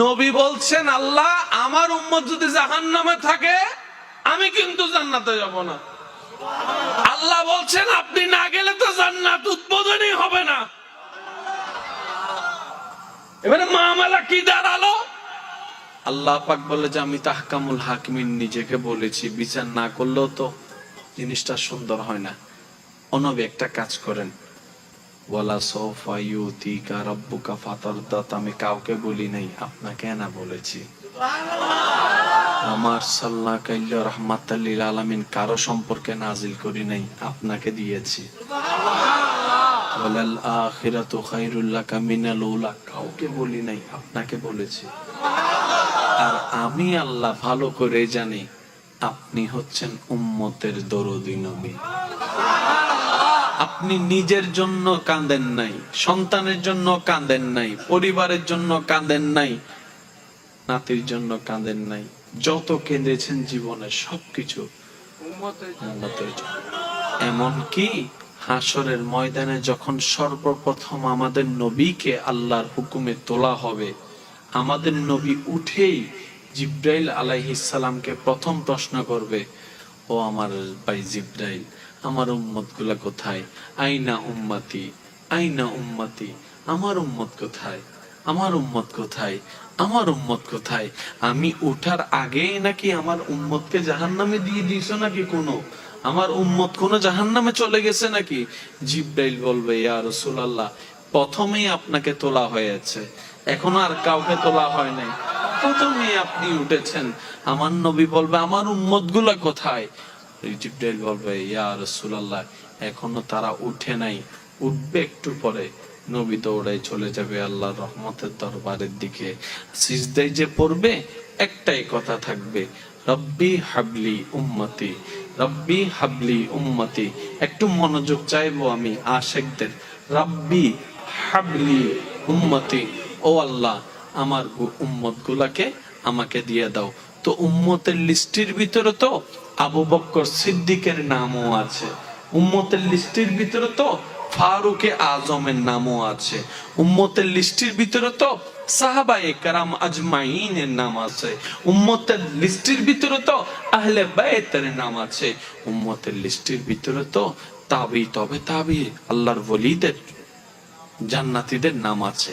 নবী বলছেন, আল্লাহ, আমার উম্মত যদি জাহান নামে থাকে, আমি কিন্তু জান্নাতে যাব না। আল্লাহ বলছেন, আপনি না গেলে তো জান্নাত উদ্বোধনই হবে না। এবারে মামলা কি দাঁড়াল? আল্লাহ পাক বলে যে, আমি তাহকামুল হাকিমিন নিজেকে বলেছি, বিচার না করলেও তো জিনিসটা সুন্দর হয় না। অনবী একটা কাজ করেন আমি কাউকে বলি নাই, আপনাকে না বলেছি। আমার সাল্লাহ আলামিন কারও সম্পর্কে নাজিল করি নাই, আপনাকে দিয়েছি। মিনাল কাউকে বলি নাই, আপনাকে বলেছি। আর আমি আল্লাহ ভালো করে জানি, আপনি হচ্ছেন উম্মতের দরদি নবী আপনি নিজের জন্য কাঁদেন নাই, সন্তানের জন্য কাঁদেন নাই, পরিবারের জন্য কাঁদেন নাই, নাতির জন্য কাঁদেন নাই। যত কেঁদেছেন জীবনে সবকিছু এমন কি? হাসরের ময়দানে যখন সর্বপ্রথম আমাদের নবীকে আল্লাহর হুকুমে তোলা হবে, আমাদের নবী উঠেই জিব্রাইল আলাইহিসালামকে প্রথম প্রশ্ন করবে, ও আমার ভাই জিব্রাইল আমার উম্মতগুলা কোথায়? আইনা উম্মতি আইনা উম্মতি, আমার উম্মত কোথায়? আমার উম্মত কোথায়? আমার উম্মত কোথায়? আমি উঠার আগেই নাকি আমার উম্মতকে জাহান্নামে দিয়ে দিয়েছ নাকি কোনো? আমার উম্মত কোন জাহান্নামে চলে গেছে নাকি? জিব্রাইল বলবে, ইয়া রাসূলুল্লাহ, প্রথমেই আপনাকে তোলা হয়েছে। এখন আর কাউকে তোলা হয় নাই। প্রথমেই আপনি উঠেছেন। আমার নবী বলবে, আমার উম্মতগুলা কোথায়? জিব্রাইল বলবে, ইয়া এখনও তারা উঠে নাই। উঠবে একটু পরে। নবী দৌড়াই চলে যাবে আল্লাহর রহমতের দরবারের দিকে। সিজদাই যে পড়বে, একটাই কথা থাকবে, রব্বি হাবলি উম্মতি, রব্বি হাবলি উম্মতি। একটু মনোযোগ চাইব আমি আশেকদের, রব্বি হাবলি উম্মতি, ও আল্লাহ, আমার উম্মত গুলাকে আমাকে দিয়ে দাও। তো উম্মতের লিস্টির ভিতরে তো আবু বক্কর সিদ্দিকের নামও আছে। উম্মতের লিস্টির ভিতরে তো ফারুকে আজমের নামও আছে। উম্মতের লিস্টির ভিতরে তো লিস্টির ভিতরে তো তাবি তবে তাবি, আল্লাহর ওলিদের, জান্নাতীদের নাম আছে।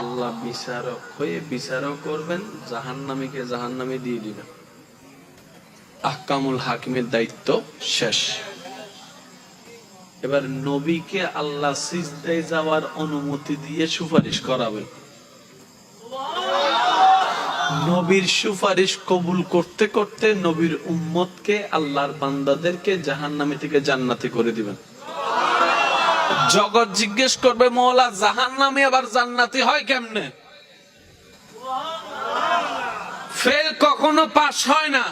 আল্লাহ বিচারক হয়ে করবেন দিয়ে দিবেন। আহকামুল হাকিমের দায়িত্ব শেষ। এবার নবীকে আল্লাহ সিজদায় যাওয়ার অনুমতি দিয়ে সুপারিশ করাবেন। নবীর সুপারিশ কবুল করতে করতে নবীর উম্মতকে, আল্লাহর বান্দাদেরকে জাহান্নামী থেকে জান্নাতি করে দিবেন। জগৎ জিজ্ঞেস করবে মৌলা জাহান নামে আবার জান্নাতি হয় কেমনে? ফেল কখনো পাস হয় না,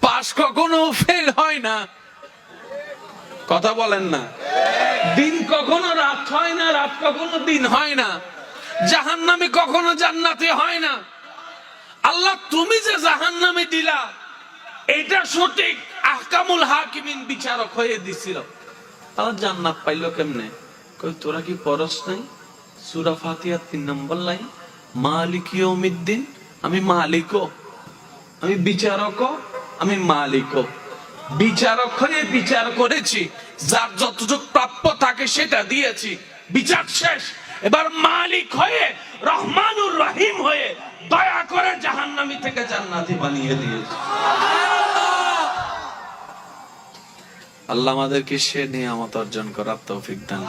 পাস কখনো ফেল হয় না। কথা বলেন না। দিন কখনো রাত হয় না, রাত কখনো দিন হয় না। জাহান নামে কখনো জান্নাতি হয় না। আল্লাহ, তুমি যে জাহান নামে দিলা, এটা সঠিক আহকামুল হাকিমিন বিচারক হয়ে দিছিল। তারা জান্নাত পাইলো কেমনে? কই, তোরা কি পরস নাই? সুরা ফাতিহা তিন নম্বর লাইন, মালিক ইয়ৌমিদ্দিন আমি মালিকও। আমি বিচারক আমি মালিকও। বিচারক হয়ে বিচার করেছি, যার যতটুক প্রাপ্য তাকে সেটা দিয়েছি। বিচার শেষ। এবার মালিক হয়ে, রহমানুর রহিম হয়ে দয়া করে জাহান্নামী থেকে জান্নাতি বানিয়ে দিয়েছি। আল্লাহ আমাদেরকে সে নিয়ামত অর্জন করার তৌফিক দান।